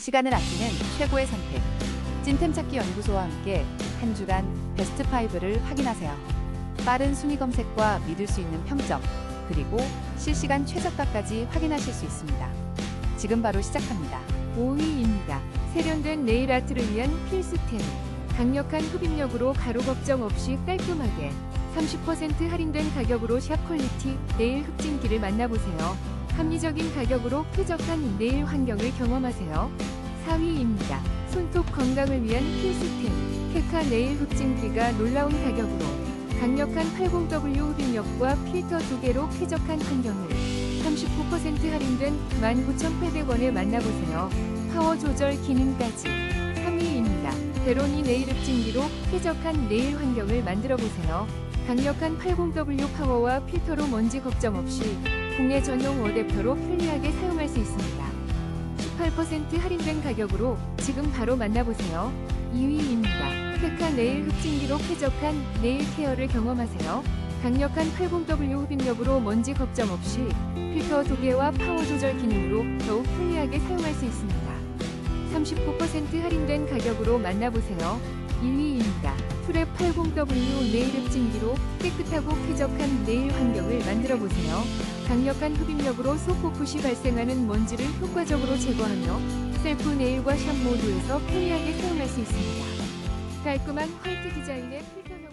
시간을 아끼는 최고의 선택. 찐템 찾기 연구소와 함께 한 주간 베스트 5를 확인하세요. 빠른 순위 검색과 믿을 수 있는 평점, 그리고 실시간 최저가까지 확인하실 수 있습니다. 지금 바로 시작합니다. 5위입니다. 세련된 네일 아트를 위한 필수템. 강력한 흡입력으로 가루 걱정 없이 깔끔하게 30% 할인된 가격으로 샵 퀄리티 네일 흡진기를 만나보세요. 합리적인 가격으로 쾌적한 네일 환경을 경험하세요. 4위입니다. 손톱 건강을 위한 필수템. 케카 네일 흡진기가 놀라운 가격으로 강력한 80W 흡입력과 필터 두 개로 쾌적한 환경을 39% 할인된 19,800원에 만나보세요. 파워 조절 기능까지 3위입니다. 베로니 네일 흡진기로 쾌적한 네일 환경을 만들어 보세요. 강력한 80W 파워와 필터로 먼지 걱정 없이 국내 전용 어댑터로 편리하게 사용할 수 있습니다. 18% 할인된 가격으로 지금 바로 만나보세요. 2위입니다. 페카 네일 흡진기로 쾌적한 네일 케어를 경험하세요. 강력한 80W 흡입력으로 먼지 걱정 없이 필터 두 개와 파워 조절 기능으로 더욱 편리하게 사용할 수 있습니다. 39% 할인된 가격으로 만나보세요. 1위입니다. 투랩 80W 네일 흡진기로 깨끗하고 쾌적한 네일 환경을 만들어 보세요. 강력한 흡입력으로 시 발생하는 먼지를 효과적으로 제거하며 셀프 네일과 샵 모드에서 편리하게 사용할 수 있습니다. 깔끔한 화이트 디자인의 필터